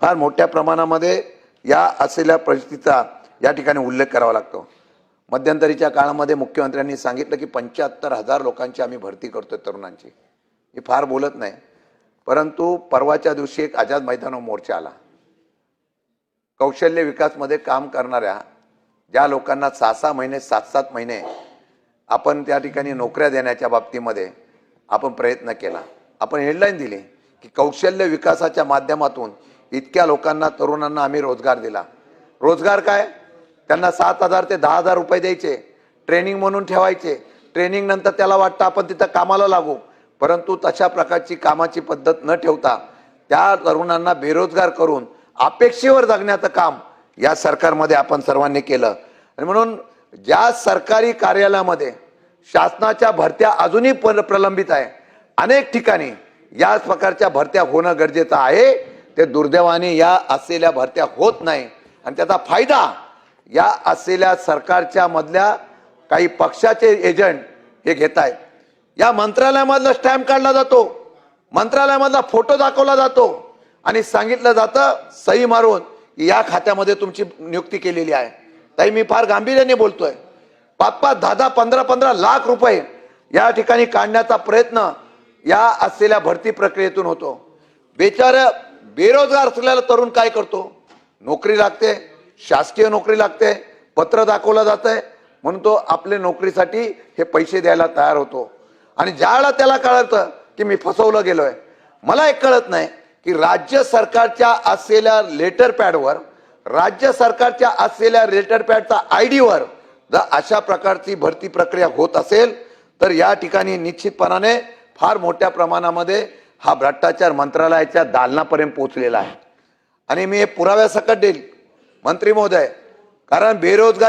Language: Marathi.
फार मोठ्या प्रमाणामध्ये या असलेल्या परिस्थितीचा या ठिकाणी उल्लेख करावा लागतो. मध्यंतरीच्या काळामध्ये मुख्यमंत्र्यांनी सांगितलं की पंच्याहत्तर हजार लोकांची आम्ही भरती करतोय तरुणांची. मी फार बोलत नाही. परंतु परवाच्या दिवशी एक आझाद मैदानावर मोर्चा आला. कौशल्य विकासमध्ये काम करणाऱ्या ज्या लोकांना सहा सहा महिने सात सात महिने आपण त्या ठिकाणी नोकऱ्या देण्याच्या बाबतीमध्ये आपण प्रयत्न केला. आपण हेडलाईन दिली की कौशल्य विकासाच्या माध्यमातून इतक्या लोकांना तरुणांना आम्ही रोजगार दिला. रोजगार काय? त्यांना सात हजार ते दहा हजार रुपये द्यायचे. ट्रेनिंग म्हणून ठेवायचे. ट्रेनिंग नंतर त्याला वाटतं आपण तिथं कामाला लागू. परंतु तशा प्रकारची कामाची पद्धत न ठेवता त्या तरुणांना बेरोजगार करून अपेक्षेवर जगण्याचं काम या सरकारमध्ये आपण सर्वांनी केलं. आणि म्हणून ज्या सरकारी कार्यालयामध्ये शासनाच्या भरत्या अजूनही प्रलंबित आहे अनेक ठिकाणी याच प्रकारच्या भरत्या होणं गरजेचं आहे. ते दुर्दैवाने या असलेल्या भरत्या होत नाही. आणि त्याचा फायदा या असलेल्या सरकारच्या मधल्या काही पक्षाचे एजंट हे घेत आहेत. या मंत्रालयामधला स्टॅम्प काढला जातो. मंत्रालयामधला फोटो दाखवला जातो. आणि सांगितलं जातं सही मारून या खात्यामध्ये तुमची नियुक्ती केलेली आहे. ताई मी फार गांभीर्याने बोलतोय. पाच पाच दहा दहा पंधरा पंधरा लाख रुपये या ठिकाणी काढण्याचा प्रयत्न या असलेल्या भरती प्रक्रियेतून होतो. बेचारं बेरोजगार असलेला तरुण काय करतो? नोकरी लागते शासकीय नोकरी लागते पत्र दाखवलं जात आहे म्हणून तो आपल्या नोकरीसाठी हे पैसे द्यायला तयार होतो. आणि ज्यावेळेला त्याला कळतं की मी फसवलं गेलोय मला एक कळत नाही की राज्य सरकारच्या असलेल्या लेटर पॅडवर राज्य सरकारच्या असलेल्या लेटर पॅडचा आय डीवर जर अशा प्रकारची भरती प्रक्रिया होत असेल तर या ठिकाणी निश्चितपणाने फार मोठ्या प्रमाणामध्ये हा भ्रष्टाचार मंत्रालयाच्या दालनापर्यंत पोहोचलेला आहे. आणि मी हे पुराव्यासकट देईल. मंत्री महोदय कारण बेरोजगार